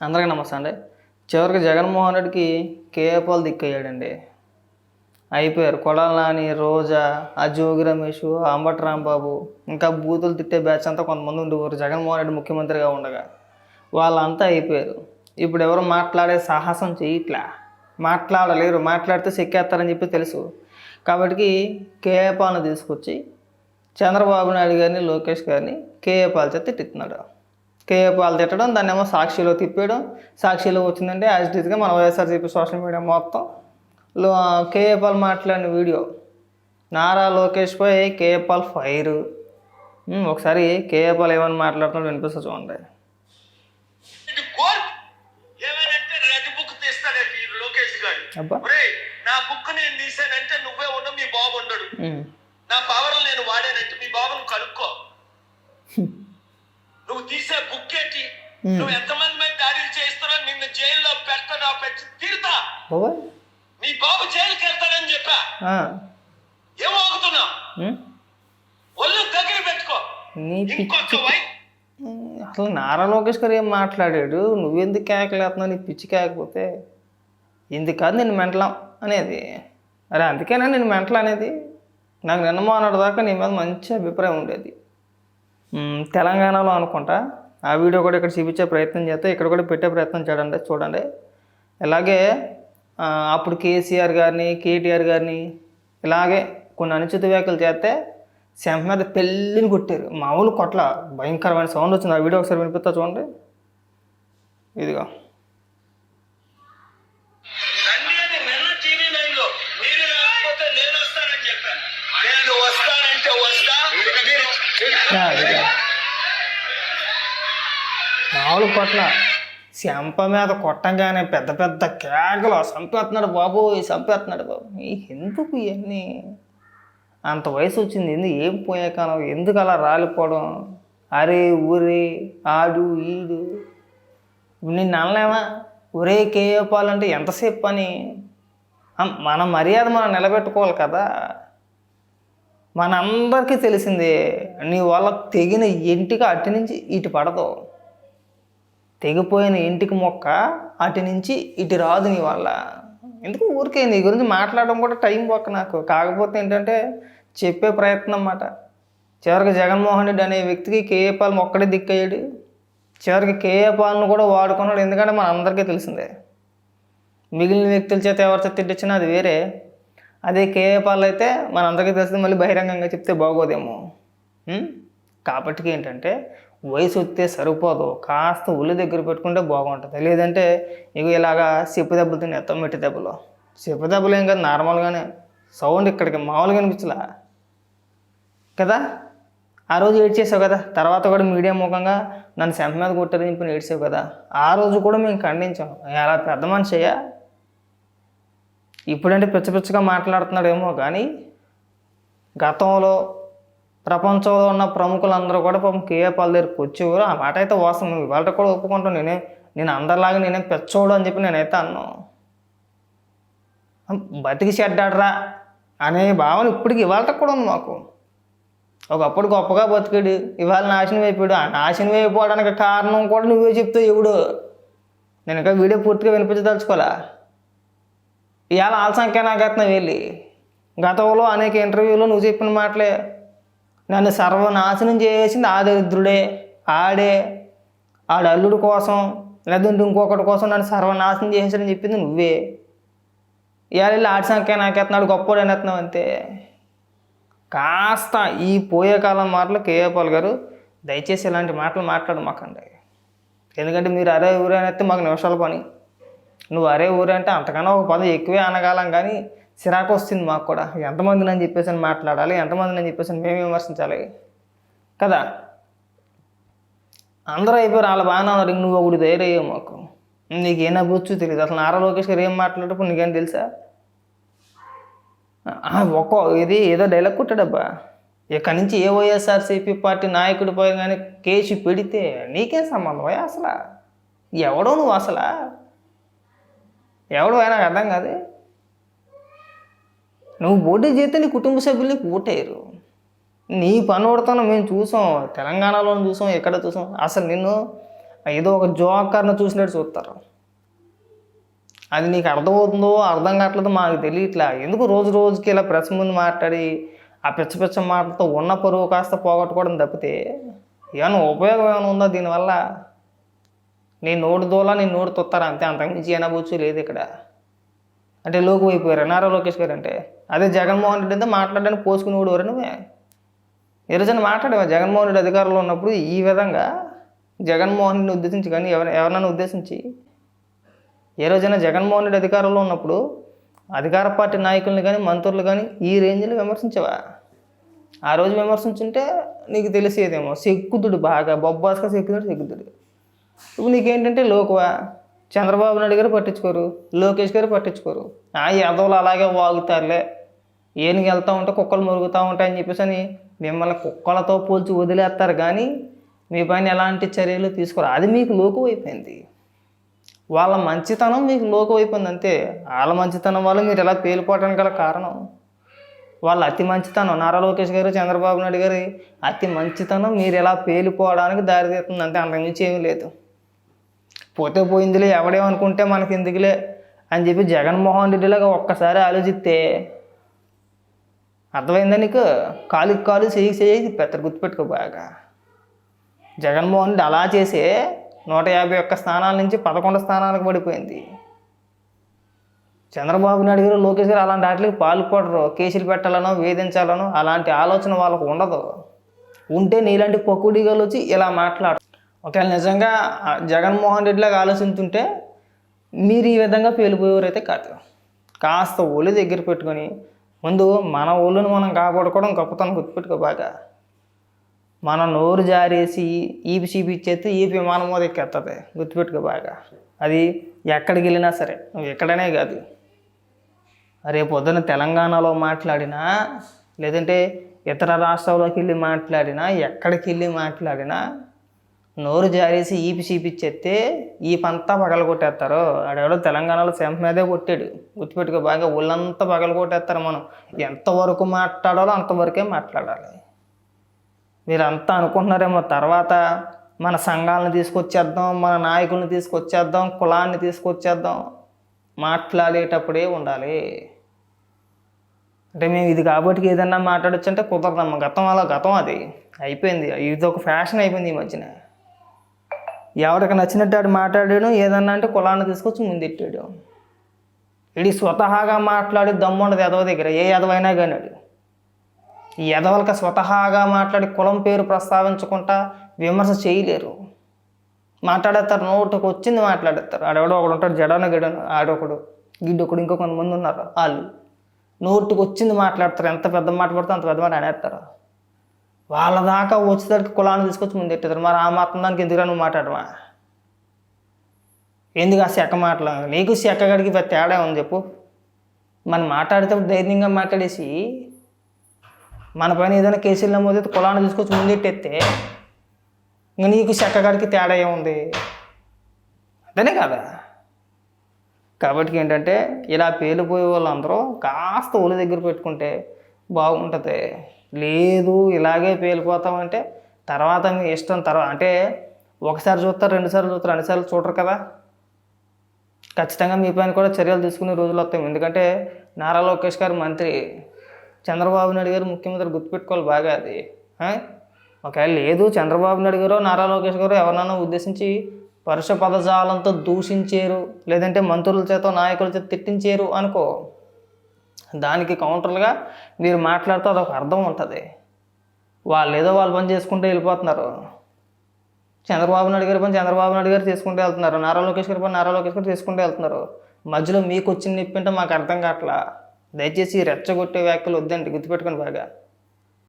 అందరికీ నమస్తే అండి. చివరికి జగన్మోహన్ రెడ్డికి కేఏపాల్ దిక్కయ్యాడండి. అయిపోయారు. కొడాల నాని రోజా ఆ జోగి రమేష్ ఆ అంబటి రాంబాబు ఇంకా బూతులు తిట్టే బ్యాచ్ అంతా కొంతమంది ఉండేవారు. జగన్మోహన్ రెడ్డి ముఖ్యమంత్రిగా ఉండగా వాళ్ళంతా అయిపోయారు. ఇప్పుడు ఎవరు మాట్లాడే సాహసం చేయట్లా? మాట్లాడలేరు. మాట్లాడితే సెక్కేస్తారని చెప్పి తెలుసు. కాబట్టి కేఏపాల్ని తీసుకొచ్చి చంద్రబాబు నాయుడు గారిని లోకేష్ గారిని కేఏ పాల్ చేత తిట్టుతున్నాడు కేఏ పాల్ తిట్టడం దాన్ని ఏమో సాక్షిలో తిప్పేయడం. సాక్షిలో వచ్చిందంటే యాజ్ ఇట్ ఈస్గా మన వైఎస్ఆర్సీపీ సోషల్ మీడియా మొత్తం. లో కేఏ పాల్ మాట్లాడిన వీడియో. నారా లోకేష్ పై కేఏ పాల్ ఫైర్. ఒకసారి కేఏ పాల్ ఏమని మాట్లాడుతున్నాడు వినిపిస్తా చూడండి. నా బుక్ నేను తీసానంటే నువ్వే ఉన్న మీ బాబు ఉండడు. నా పవర్ నేను వాడానంటే మీ బాబును కనుక్కో. నువ్వు తీసే బుక్ ఏంటి. నువ్వు ఎంతమంది మీద దాడులు చేస్తారో నిన్ను జైల్లో పెట్టడా పెట్టి తీరుతా. బాబోయ్. మీ బాబు జైలుకి వెళ్తాడని చెప్పా. ఆ, ఏం ఆగుతున్నావు ఉమ్, ఒళ్ళు దగ్గర పెట్టుకో. నీ ఇంకొక అసలు నారా లోకేష్ గారు ఏం మాట్లాడాడు? నువ్వెందుకు కేకలేస్తున్నావు నీ పిచ్చి కేకపోతే ఎందుకు కాదు నేను మెంటలం అనేది? అరే అందుకేనా నేను మెంటల్ అనేది? నాకు నిన్న మొన్నటి దాకా నీ మీద మంచి అభిప్రాయం ఉండేది. తెలంగాణలో అనుకుంటా. ఆ వీడియో కూడా ఇక్కడ చూపించే ప్రయత్నం చేస్తే. ఇక్కడ కూడా పెట్టే ప్రయత్నం చేయండి చూడండి. ఇలాగే అప్పుడు కేసీఆర్ గారిని కేటీఆర్ గారిని ఇలాగే కొన్ని అనుచిత వ్యాఖ్యలు చేస్తే శంఖ మీద పెళ్ళిని కొట్టారు. మామూలు కొట్ల భయంకరమైన సౌండ్ వచ్చింది. ఆ వీడియో ఒకసారి వినిపిస్తా చూడండి. ఇదిగో. మామూలు శంప మీద కొట్టంగానే పెద్ద పెద్ద కేకలు చంపేస్తున్నాడు బాబు చంపేస్తున్నాడు బాబు. ఎందుకు ఇవన్నీ అంత వయసు వచ్చింది ఎందుకు ఏం పోయే కాలం ఎందుకు అలా రాలిపోవడం? అరే ఊరే ఆడు ఈడు. ఇప్పుడు నిన్ను అనలేమా ఒరే కేయపాలంటే ఎంతసేపు పని? మన మర్యాద మనం నిలబెట్టుకోవాలి కదా. మనందరికీ తెలిసిందే నీ వల్ల తెగిన ఇంటికి అటు నుంచి ఇటు పడదు. తెగిపోయిన ఇంటికి మొక్క అటు నుంచి ఇటు రాదు నీ వల్ల. ఎందుకు ఊరికే నీ గురించి మాట్లాడడం కూడా టైం పోక నాకు. కాకపోతే ఏంటంటే చెప్పే ప్రయత్నం అన్నమాట. చివరికి జగన్మోహన్ రెడ్డి అనే వ్యక్తికి కేఏ పాలన ఒక్కడే దిక్కయ్యాడు. చివరికి కేఏ పాలన కూడా వాడుకున్నాడు. ఎందుకంటే మన అందరికీ తెలిసిందే. మిగిలిన వ్యక్తుల చేత ఎవరి చేత తిట్టించినా అది వేరే. అదే కేఏ పాలు అయితే మనందరికీ తెలిసింది మళ్ళీ బహిరంగంగా చెప్తే బాగోదేమో. కాబట్టి ఏంటంటే వయసు వస్తే సరిపోదు. కాస్త ఒళ్ళు దగ్గర పెట్టుకుంటే బాగుంటుంది. లేదంటే ఇక ఇలాగా చెప్పు దెబ్బలు తినేస్తాం మెట్టి దెబ్బలు. చెప్పు దెబ్బలు ఏం కాదు నార్మల్గానే. సౌండ్ ఇక్కడికి మామూలుగా అనిపించలా కదా? ఆ రోజు ఏడ్చేసావు కదా? తర్వాత కూడా మీడియా ముఖంగా నన్ను సెంప మీద కొట్టారు చెప్పి ఏడ్చావు కదా? ఆ రోజు కూడా మేము ఖండించాం. అలా పెద్ద మనిషి అయ్యా ఇప్పుడంటే పిచ్చ పిచ్చగా మాట్లాడుతున్నాడేమో కానీ గతంలో ప్రపంచంలో ఉన్న ప్రముఖులందరూ కూడా పాపం కేఏ పాల్ దగ్గరికి వచ్చేవారు. ఆ మాట అయితే వాస్తవం. ఇవాళ కూడా ఒప్పుకుంటాను నేనే నేను అందరిలాగా నేనే పెచ్చోడు అని చెప్పి నేనైతే అన్నాను. బతికి చెడ్డాడరా అనే భావన ఇప్పటికి ఇవాళ కూడా ఉంది మాకు. ఒకప్పుడు గొప్పగా బతికాడు ఇవాళ నాశనం అయిపోయాడు. ఆ నాశనం అయిపోవడానికి కారణం కూడా నువ్వే చెప్తావు ఎవడు? నేను ఇంకా వీడియో పూర్తిగా వినిపించదలుచుకోవాలా? ఇవాళ ఆల్సంఖ్య నాకెత్తున్నావు వెళ్ళి. గతంలో అనేక ఇంటర్వ్యూలో నువ్వు చెప్పిన మాటలే. నన్ను సర్వనాశనం చేసింది ఆ దరిద్రుడే ఆడే ఆడ అల్లుడు కోసం లేదంటే ఇంకొకటి కోసం నన్ను సర్వనాశనం చేసాడని చెప్పింది నువ్వే. ఇవాళ ఆడి సంఖ్య నాకెత్తున్నాడు గొప్పోడు అనేస్తున్నావు అంతే. కాస్త ఈ పోయే కాలం మాటలు కేఏపాల్ గారు దయచేసి ఇలాంటి మాటలు మాట్లాడు మాకండి. ఎందుకంటే మీరు అరే ఊరే అనేస్తే మాకు నిమిషాల పని. నువ్వు అరే ఊరే అంటే అంతకన్నా ఒక పదం ఎక్కువే అనగాలం కానీ చిరాకు వస్తుంది మాకు కూడా. ఎంతమందిని అని చెప్పేసి అని మాట్లాడాలి ఎంతమందిని అని చెప్పేసి అని మేము విమర్శించాలి? కదా? అందరూ అయిపోయారు వాళ్ళ బాగానే ఉన్నారు ఇంక నువ్వు ఒకటి ధైర్యం మాకు. నీకు అవ్వచ్చు తెలియదు అసలు నారా లోకేష్ గారు ఏం మాట్లాడేటప్పుడు నీకేం తెలుసా? ఒక్క ఒక్కో ఇది ఏదో డైలాగ్ కొట్టాడబ్బా. ఇక్కడి నుంచి ఏ వైఎస్ఆర్సీపీ పార్టీ నాయకుడి పోయి కానీ కేసు పెడితే నీకేం సంబంధం అసలు? ఎవడో నువ్వు అసలు? ఎవడో అయినా అర్థం కాదు? నువ్వు పోటీ చేస్తే నీ కుటుంబ సభ్యులు నీకు ఓటేయరు. నీ పని మేము చూసాం తెలంగాణలో చూసాం ఎక్కడ చూసాం. అసలు నిన్ను ఏదో ఒక జోకర్ను చూసినట్టు చూస్తారు. అది నీకు అర్థమవుతుందో అర్థం కావట్లేదో మాకు తెలియట్లా. ఎందుకు రోజు రోజుకి ఇలా ప్రెస్ ముందు మాట్లాడి ఆ పిచ్చ పిచ్చ మాటలతో ఉన్న పరువు కాస్త పోగొట్టుకోవడం తప్పితే ఏమైనా ఉపయోగం ఏమైనా ఉందా దీనివల్ల? నీ నోటు దోలా నీ నోటి తొత్తారు? అంతే అంతకుమించి ఏనాబొచ్చు లేదు ఇక్కడ. అంటే లోకు అయిపోయారు నారా లోకేష్ గారు అంటే అదే జగన్మోహన్ రెడ్డి అయితే మాట్లాడడానికి పోసుకునేవాడు ఎవరు? నువ్వే. ఈ రోజున మాట్లాడేవా? జగన్మోహన్ రెడ్డి అధికారంలో ఉన్నప్పుడు ఈ విధంగా జగన్మోహన్ రెడ్డిని ఉద్దేశించి కానీ ఎవరి ఎవరినైనా ఉద్దేశించి ఏ రోజైనా జగన్మోహన్ రెడ్డి అధికారంలో ఉన్నప్పుడు అధికార పార్టీ నాయకుల్ని కానీ మంత్రులు కానీ ఈ రేంజ్లో విమర్శించవా? ఆ రోజు విమర్శించుంటే నీకు తెలిసేదేమో. సెక్కుతుడు బాగా బొబ్బాస్గా సెక్కుతుడు సెక్కుతుడు ఇప్పుడు నీకేంటంటే లోకువా? చంద్రబాబు నాయుడు గారు పట్టించుకోరు లోకేష్ గారు పట్టించుకోరు. ఆ యాదవులు అలాగే వాగుతారులే. ఏనుగు వెళ్తూ ఉంటే కుక్కలు మురుగుతూ ఉంటాయని చెప్పేసి అని మిమ్మల్ని కుక్కలతో పోల్చి వదిలేస్తారు. కానీ మీ పైన ఎలాంటి చర్యలు తీసుకోరు అది మీకు లోకు అయిపోయింది. వాళ్ళ మంచితనం మీకు లోకు అయిపోయింది. అంతే. వాళ్ళ మంచితనం వల్ల మీరు ఎలా పేలిపోవడానికి గల కారణం. వాళ్ళ అతి మంచితనం. నారా లోకేష్ గారు చంద్రబాబు నాయుడు గారి అతి మంచితనం మీరు ఎలా పేలిపోవడానికి దారితీస్తుంది. అంతే. అంతకుమించి ఏమీ లేదు. పోతే పోయిందిలే. ఎవడేమనుకుంటే మనకి ఎందుకులే అని చెప్పి జగన్మోహన్ రెడ్డిలాగా ఒక్కసారి ఆలోచిస్తే అర్థమైందా నీకు? కాలుకి కాలు చేయి చేయి పెద్ద గుర్తుపెట్టుకో బాగా. జగన్మోహన్ రెడ్డి అలా చేసే నూట యాభై ఒక్క స్థానాల నుంచి పదకొండు స్థానాలకు పడిపోయింది. చంద్రబాబు నాయుడు గారు లోకేష్ గారు అలాంటి వాటికి పాల్పడరు. కేసులు పెట్టాలనో వేధించాలనో అలాంటి ఆలోచన వాళ్ళకు ఉండదు. ఉంటే నీలాంటి పక్కుడిగాలు వచ్చి ఇలా మాట్లాడు ఒకవేళ నిజంగా జగన్మోహన్ రెడ్డిలాగా ఆలోచించుంటే మీరు ఈ విధంగా పేలిపోయేవారైతే కాదు. కాస్త ఒళ్ళు దగ్గర పెట్టుకొని ముందు మన ఒళ్ళును మనం కాపాడుకోవడం గొప్పతనం గుర్తుపెట్టుకో బాగా. మన నోరు జారేసి ఈపి చీపి ఇచ్చేస్తే ఈపి విమానం మీద ఎక్కేస్తుంది గుర్తుపెట్టుకో బాగా. అది ఎక్కడికి వెళ్ళినా సరే. నువ్వు ఎక్కడనే కాదు. రేపు పొద్దున తెలంగాణలో మాట్లాడినా లేదంటే ఇతర రాష్ట్రాల్లోకి వెళ్ళి మాట్లాడినా ఎక్కడికి వెళ్ళి మాట్లాడినా నోరు జారేసి ఈపి చీపిచ్చేస్తే ఈ పంతా పగల కొట్టేస్తారు ఆడెవడో తెలంగాణలో సెంప మీదే కొట్టాడు. గుర్తుపెట్టుకో బాగా ఒళ్ళంతా పగల కొట్టేస్తారు మనం. ఎంతవరకు మాట్లాడాలో అంతవరకే మాట్లాడాలి. మీరంతా అనుకుంటున్నారేమో తర్వాత మన సంఘాలను తీసుకొచ్చేద్దాం మన నాయకుల్ని తీసుకొచ్చేద్దాం కులాన్ని తీసుకొచ్చేద్దాం. మాట్లాడేటప్పుడే ఉండాలి. అంటే మేము ఇది కాబట్టి ఏదన్నా మాట్లాడచ్చు అంటే కుదరదమ్మ. గతం అలా గతం అది. అయిపోయింది. ఇది ఒక ఫ్యాషన్ అయిపోయింది ఈ మధ్యన. ఎవరికి నచ్చినట్టు ఆడు మాట్లాడాడు ఏదన్నా అంటే కులాన్ని తీసుకొచ్చి ముందెట్టాడు. ఇది స్వతహాగా మాట్లాడి దమ్ముండదు ఎదవ దగ్గర ఏ ఎదవైనా కానీ ఆడు. ఈ ఎదవలకి స్వతహాగా మాట్లాడి కులం పేరు ప్రస్తావించకుండా విమర్శ చేయలేరు. మాట్లాడేస్తారు నోటుకు వచ్చింది మాట్లాడేస్తారు ఆడెవడో ఒకడు ఉంటాడు జడన గిడను ఆడొకడు గిడ్డొకడు ఇంకో కొంతమంది ఉన్నారు వాళ్ళు. నోటుకు వచ్చింది మాట్లాడతారు ఎంత పెద్ద మాట పడితే అంత పెద్ద మాట అనేస్తారు వాళ్ళ దాకా వచ్చేసరికి కులాన్ని తీసుకొచ్చి ముందు ఎట్టారు మరి ఆ మాత్రం దానికి ఎందుకు నువ్వు మాట్లాడమా ఎందుకు ఆ చెక్క మాటలు? నీకు చెక్కగడికి తేడా ఉంది చెప్పు. మనం మాట్లాడితే ధైర్యంగా మాట్లాడేసి మన పైన ఏదైనా కేసులు నమోదైతే కులాన్ని తీసుకొచ్చి ముందెట్టేస్తే ఇంకా నీకు చెక్కగాడికి తేడా ఏముంది? అంతేనే కదా? కాబట్టి ఏంటంటే ఇలా పేలిపోయే వాళ్ళందరూ కాస్త ఒళ్ళు దగ్గర పెట్టుకుంటే బాగుంటుంది. లేదు ఇలాగే పేలిపోతామంటే తర్వాత మీ ఇష్టం తర్వాత అంటే ఒకసారి చూస్తారు రెండుసార్లు చూస్తారు అన్నిసార్లు చూడరు కదా? ఖచ్చితంగా మీ పైన కూడా చర్యలు తీసుకునే రోజులు వస్తాయి. ఎందుకంటే నారా లోకేష్ గారు మంత్రి. చంద్రబాబు నాయుడు గారు ముఖ్యమంత్రి గుర్తుపెట్టుకోవాలి బాగా అది. ఒకవేళ లేదు చంద్రబాబు నాయుడు గారు నారా లోకేష్ గారు ఎవరినైనా ఉద్దేశించి పరుష పదజాలంతో దూషించారు లేదంటే మంత్రుల చేత నాయకుల చేత తిట్టించారు అనుకో. దానికి కౌంటర్లుగా మీరు మాట్లాడితే అదొక అర్థం ఉంటుంది. వాళ్ళు ఏదో వాళ్ళు పని చేసుకుంటూ వెళ్ళిపోతున్నారు. చంద్రబాబు నాయుడు గారి పని చంద్రబాబు నాయుడు గారు చేసుకుంటూ వెళ్తున్నారు. నారా లోకేష్ గారి పని నారా లోకేష్ గారు చేసుకుంటూ వెళ్తున్నారు. మధ్యలో మీకు వచ్చిన నొప్పి అంటే మాకు అర్థం కావట్లా. దయచేసి రెచ్చగొట్టే వ్యాఖ్యలు వద్దండి గుర్తుపెట్టుకోండి బాగా.